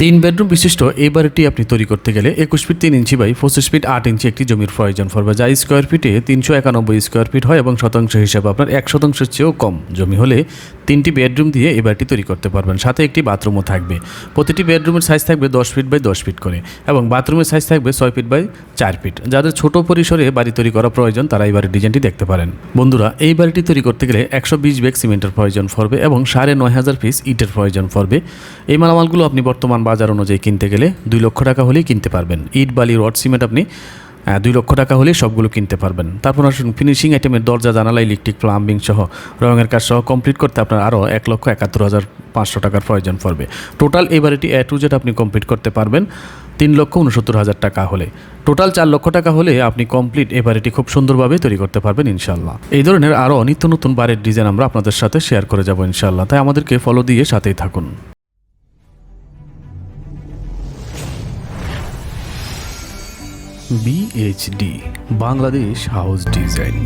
তিন বেডরুম বিশিষ্ট এই বাড়িটি আপনি তৈরি করতে গেলে একুশ ফিট তিন ইঞ্চি বাই পঁচিশ ফিট আট ইঞ্চি একটি জমির প্রয়োজন পড়বে, যা স্কোয়ার ফিটে তিনশো একানব্বই স্কোয়ার ফিট হয় এবং শতাংশ হিসাবে আপনার এক শতাংশের চেয়েও কম জমি হলে তিনটি বেডরুম দিয়ে এই বাড়িটি তৈরি করতে পারবেন। সাথে একটি বাথরুমও থাকবে। প্রতিটি বেডরুমের সাইজ থাকবে দশ ফিট বাই দশ ফিট করে এবং বাথরুমের সাইজ থাকবে ছয় ফিট বাই চার ফিট। যাদের ছোট পরিসরে বাড়ি তৈরি করা প্রয়োজন, তারা এই বাড়ির ডিজাইনটি দেখতে পারেন। বন্ধুরা, এই বাড়িটি তৈরি করতে গেলে একশো বিশ ব্যাগ সিমেন্টের প্রয়োজন পড়বে এবং সাড়ে নয় হাজার পিস ইটের প্রয়োজন পড়বে। এই মালামালগুলো আপনি বর্তমান বাজার অনুযায়ী কিনতে গেলে দুই লক্ষ টাকা হলেই কিনতে পারবেন। ইট, বালি, রড, সিমেন্ট আপনি দুই লক্ষ টাকা হলেই সবগুলো কিনতে পারবেন। তারপর আসুন ফিনিশিং আইটেমের দরজা, জানালা ইলেকট্রিক প্লাম্বিং সহ রঙের কাজ সহ কমপ্লিট করতে আপনার আরও এক লক্ষ একাত্তর হাজার পাঁচশো টাকার প্রয়োজন পড়বে। টোটাল এই বাড়িটি এ টু জেড আপনি কমপ্লিট করতে পারবেন তিন লক্ষ উনসত্তর হাজার টাকা হলে। টোটাল চার লক্ষ টাকা হলে আপনি কমপ্লিট এই বাড়িটি খুব সুন্দরভাবে তৈরি করতে পারবেন ইনশাল্লাহ এই ধরনের আরও নিত্য নতুন বাড়ির ডিজাইন আমরা আপনাদের সাথে শেয়ার করে যাব ইনশাল্লাহ তাই আমাদেরকে ফলো দিয়ে সাথেই থাকুন। BHD Bangladesh house design